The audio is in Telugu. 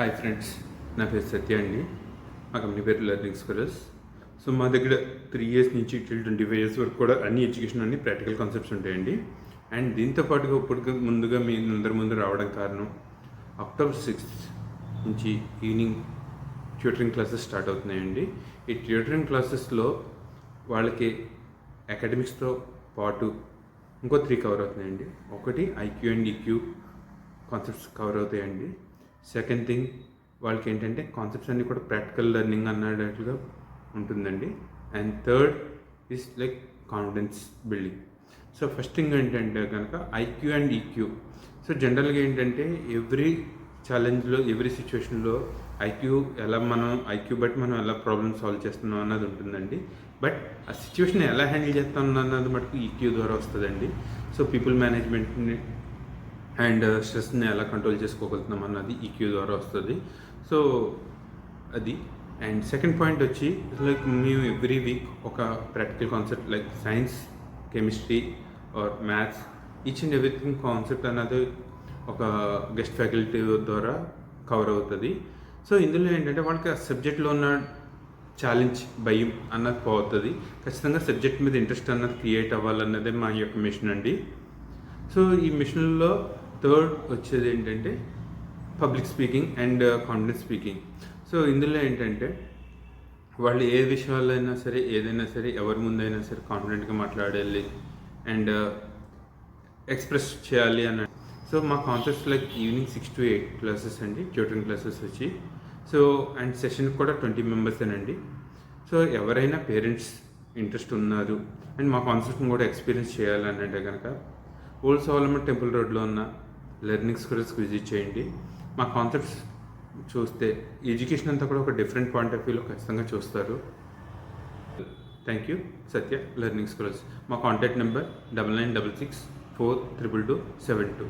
హాయ్ ఫ్రెండ్స్ నా పేరు సత్య అండి. మా కంపెనీ పేరు లెర్నింగ్ స్కూల్స్ సో మా దగ్గర త్రీ ఇయర్స్ నుంచి టిల్ ట్వంటీ ఫైవ్ ఇయర్స్ వరకు కూడా అన్ని ఎడ్యుకేషన్ అన్ని ప్రాక్టికల్ కాన్సెప్ట్స్ ఉంటాయండి. అండ్ దీంతో పాటుగా ఇప్పుడు ముందుగా మీ అందరి ముందు రావడం కారణం అక్టోబర్ సిక్స్త్ నుంచి ఈవినింగ్ ట్యూటరింగ్ క్లాసెస్ స్టార్ట్ అవుతున్నాయండి. ఈ ట్యూటరింగ్ క్లాసెస్లో వాళ్ళకి అకాడమిక్స్తో పాటు ఇంకో త్రీ కవర్ అవుతున్నాయండి. ఒకటి IQ and EQ concepts cover అవుతాయండి. సెకండ్ థింగ్ వాళ్ళకి ఏంటంటే కాన్సెప్ట్స్ అన్నీ కూడా ప్రాక్టికల్ లెర్నింగ్ అన్నట్టుగా ఉంటుందండి. And third is like confidence building so first thing ఏంటంటే కనుక ఐక్యూ అండ్ ఈక్యూ సో జనరల్గా ఏంటంటే ఎవ్రీ ఛాలెంజ్లో ఎవ్రీ సిచ్యువేషన్లో ఐక్యూ ఎలా మనం ఐక్యూ బట్టి మనం ఎలా ప్రాబ్లమ్ సాల్వ్ చేస్తున్నాం అన్నది ఉంటుందండి. బట్ ఆ సిచ్యువేషన్ ఎలా హ్యాండిల్ చేస్తాం అన్నది మటుకు ఈక్యూ ద్వారా వస్తుందండి. సో పీపుల్ మేనేజ్మెంట్ని అండ్ స్ట్రెస్ని ఎలా కంట్రోల్ చేసుకోగలుగుతున్నాం అన్నది ఈక్యూ ద్వారా వస్తుంది. సో అది. అండ్ సెకండ్ పాయింట్ వచ్చి లైక్ మేము ఎవ్రీ వీక్ ఒక practical concept like science chemistry or maths each and everything concept అన్నది ఒక గెస్ట్ ఫ్యాకల్టీ ద్వారా కవర్ అవుతుంది. సో ఇందులో ఏంటంటే వాళ్ళకి ఆ సబ్జెక్ట్లో ఉన్న ఛాలెంజ్ భయం అన్నది పోతుంది. ఖచ్చితంగా సబ్జెక్ట్ మీద ఇంట్రెస్ట్ అన్నది క్రియేట్ అవ్వాలన్నదే మా యొక్క మిషన్ అండి. సో ఈ మిషన్లో థర్డ్ వచ్చేది ఏంటంటే public speaking and uh, confidence speaking. So ఇందులో ఏంటంటే వాళ్ళు ఏ విషయాలైనా సరే ఏదైనా సరే ఎవరి ముందైనా సరే కాన్ఫిడెంట్గా మాట్లాడాలి అండ్ uh, ఎక్స్ప్రెస్ చేయాలి అని సో మా concepts like evening six to eight classes అండి ట్యూటరింగ్ క్లాసెస్ వచ్చి. సో అండ్ సెషన్ కూడా ట్వంటీ మెంబర్సేనండి సో ఎవరైనా పేరెంట్స్ ఇంట్రెస్ట్ ఉన్నారు అండ్ మా కాన్సెప్ట్ని కూడా ఎక్స్పీరియన్స్ చేయాలని కనుక ఓల్డ్ సోలమన్ టెంపుల్ రోడ్లో ఉన్న లెర్నింగ్ స్కూల్స్కి విజిట్ చేయండి. మా కాన్సెప్ట్స్ చూస్తే ఎడ్యుకేషన్ అంతా కూడా ఒక డిఫరెంట్ పాయింట్ ఆఫ్ వ్యూలో ఖచ్చితంగా చూస్తారు. Thank you Satya learning schools. మా contact number double nine double six four triple two seven two.